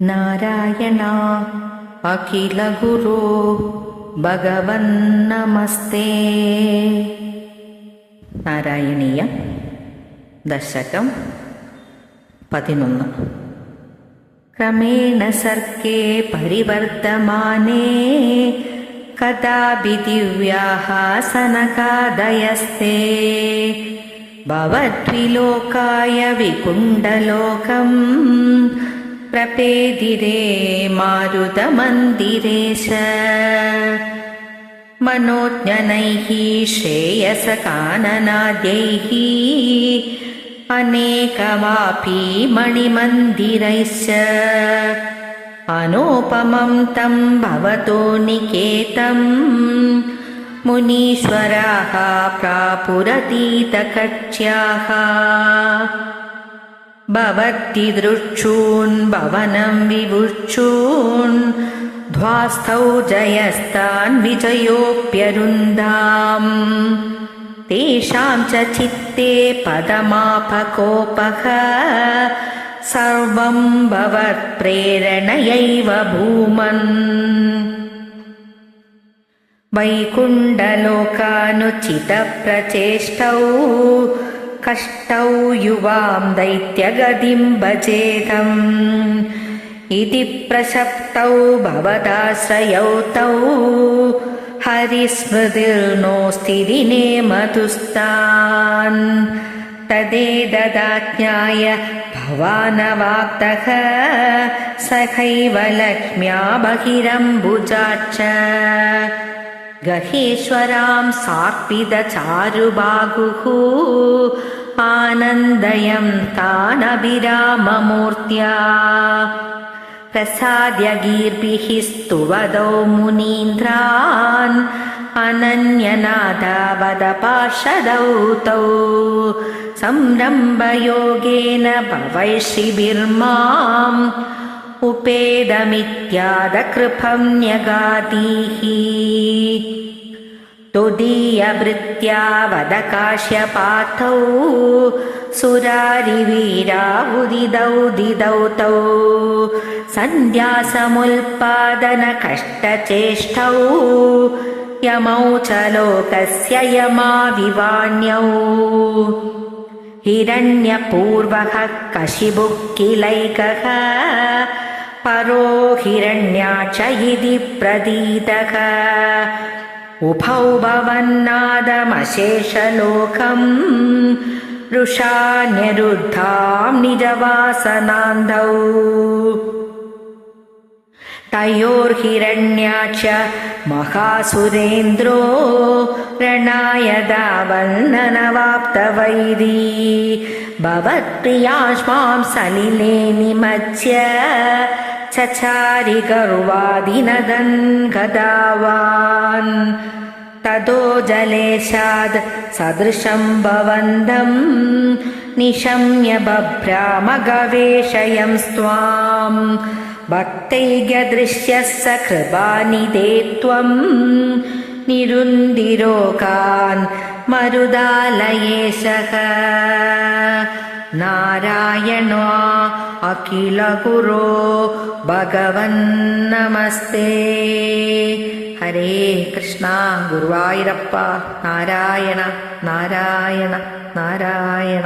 नारायणा अखिलगुरो भगवन्नमस्ते नारायणीय दशकं पतिनोन्न क्रमेण सर्गे परिवर्तमाने कदापि दिव्याः सनकादयस्ते भवद्विलोकाय विकुण्डलोकम् प्रपेदिरे मारुतमन्दिरेश। मनोज्ञनैः श्रेयसकाननाद्यैः अनेकवापि मणिमन्दिरैश्च। अनोपमं तं भवतो निकेतम्। मुनीश्वराः प्रापुरतीतकक्ष्याः भवति दृक्षून् भवनं विवुक्षून् ध्वास्थौ जयस्तान् विजयोऽप्यरुन्दाम्। तेषां च चित्ते पदमापकोपः। सर्वं भवत्प्रेरणयैव भूमन्। वैकुण्डलोकानुचितप्रचेष्टौ कष्टौ युवां दैत्यगतिं भजेदम् इति प्रसप्तौ भवदाश्रयौ तौ। हरिस्मृतिर्नोऽस्ति दिने मधुस्तान्। तदेददाज्ञाय भवानवाप्तः। सखैव लक्ष्म्या बहिरम्बुजाच्च गहेश्वरां सार्पितचारुबाहुः आनन्दयं तानभिराममूर्त्या। प्रसाद्यगीर्भिः स्तुवदौ मुनीन्द्रान्। अनन्यनादावदपार्षदौ तौ। संरम्भयोगेन भवैषिभिर्माम् उपेदमित्यादकृपं न्यगातीः तुदीयभृत्या वदकाश्यपातौ सुरारिवीरावुदिदौ दिदौ तौ सन्ध्यासमुल्पादनकष्टचेष्टौ यमौ च लोकस्य यमाविवाण्यौ हिरण्यपूर्वः कशिबुः किलैकः परो हिरण्याच इति प्रतीतः उभौ भवन्नादमशेषलोकम् रुषान्यरुद्धां निजवासनान्धौ। तयोर्हिरण्या च महासुरेन्द्रो रणाय दावन्ननवाप्तवैरी भवत्प्रियाश्मां सलिले निमज्य चचारि गर्वादिनदन् गदावान् ततो जलेशाद् सदृशं भवन्तम् निशम्य बभ्रामगवेशयं स्वाम्। भक्तैर्यदृश्यः स कृपानिदे त्वम्। निरुन्दिरोगान् मरुदालयेशः नारायणो अखिलगुरो भगवन्नमस्ते हरे कृष्णा गुरुवायुरप्पा नारायण नारायण नारायण